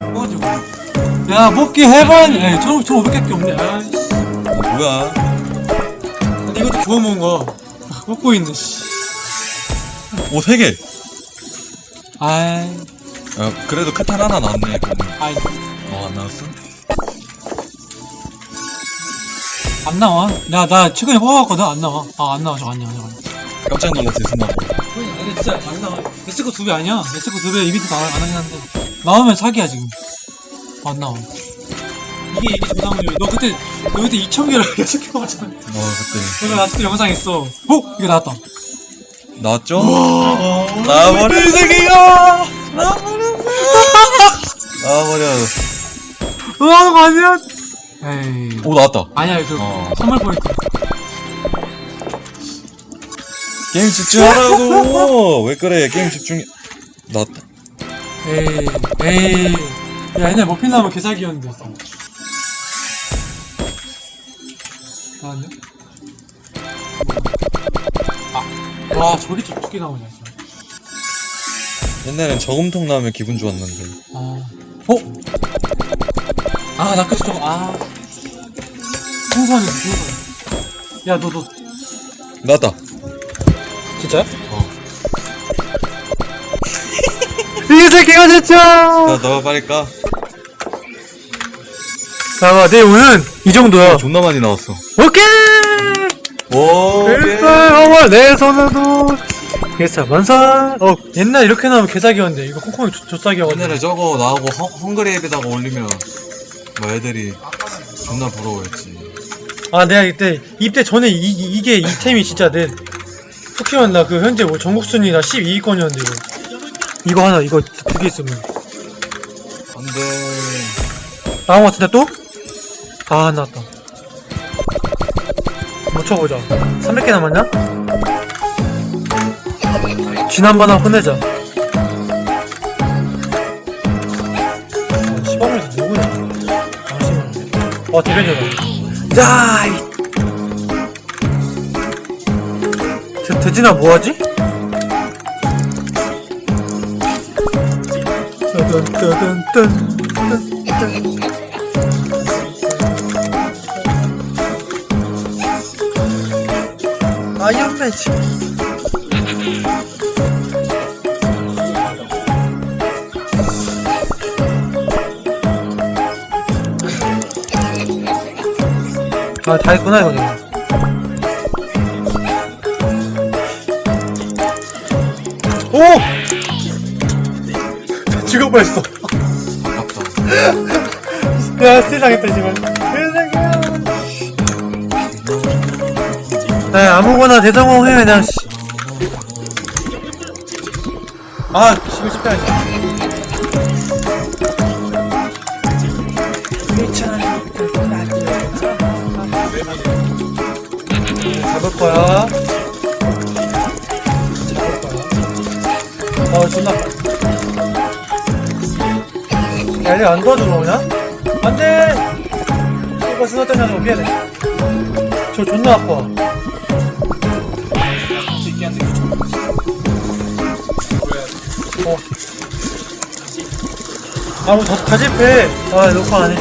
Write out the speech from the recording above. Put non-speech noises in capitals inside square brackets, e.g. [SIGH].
꺼가지고. 야, 뽑기 해본, 에, 1,500개밖에 없네. 아이씨. 뭐야? 근데 이것도 주워 먹은 거. 뽑고 있네, 씨. 오, 세 개! 아이, 어, 그래도 카탈 하나 나왔네. 아이, 어, 안 나왔어? 안 나와. 나, 나 최근에 뽑아봤거든? 안 나와. 아, 안 나와, 저거 안 나와, 저거 안 나와. 깜짝 놀랐지, 순간. 아니, 진짜 안 나와. 에스코 두배 아니야? 에스코 두배 이벤트 안, 안 하긴 한데. 나오면 사기야, 지금. 안 나와. 이게, 이게 정상률. 너 그때, 너 그때 2,000개를 [LAUGHS] 계속 해봤잖아. 어, 그때. 내가 때 영상 있어. 어? 이거 나왔다. 나왔죠? 나와버려, 이 새끼가! 나와버렸어! 나와버려. 으아, 그거 아니야! 에이. 오, 나왔다. 아니야, 그, 어. 선물 포인트. 게임 집중하라고! 왜 그래, 게임 집중. 나왔다. 에이, 에이. 야, 옛날 머핀 나오면 개사기였는데. 나왔네? 아, 와, 저기 좀 두개 나오냐, 진짜. 옛날엔 저금통 나오면 기분 좋았는데. 아, 어? 아, 나 그래서 저거, 아. 풍선이, 풍선. 야, 너, 너, 나왔다. 진짜야? 이 새끼가 진짜! 나, 너 빨리 까. 자, 내 오는 이 정도야. 존나 많이 나왔어. 오케이! 오, 일단 어머 내 손에도 개사 만산 어 옛날 이렇게 나오면 개사기였는데 이거 콩콩이 조- 조싸기여가지고 옛날에 저거 나오고 헝, 헝그리 앱에다가 올리면 뭐 애들이 존나 부러워했지. 아 내가 이때 입대 전에 이, 이- 이게 이 템이 진짜 내 [LAUGHS] 포켓몬 나 그 현재 뭐 전국 순위 나 12위권이었는데 이거 이거 하나 이거 두 개 있으면 안돼. 나온 것 같은데 또? 아안 나왔다 뭐 쳐보자 300개 남았냐? 지난번 하고 끝내자 아, 시방에서 누구냐 당신은 어 대변이다 자 이... 저 돼지나 뭐하지? 아이언 매직 아, 다 했구나, 이거. 오! 죽을 뻔했어. 아깝다. 야, 세상했다, 지금. 세상에. 네, 아무거나 대성공 해, 그냥, 씨. 아, 지금 않네. 잡을 거야. 잡을 거야. 어, 존나. 야, 얘안 도와주러 오냐? 안 돼! 이거 쓰러졌냐고 피해야 돼. 저 존나 아파. 어. 아, 뭐, 다, 다 집해. 아, 녹화 안 해.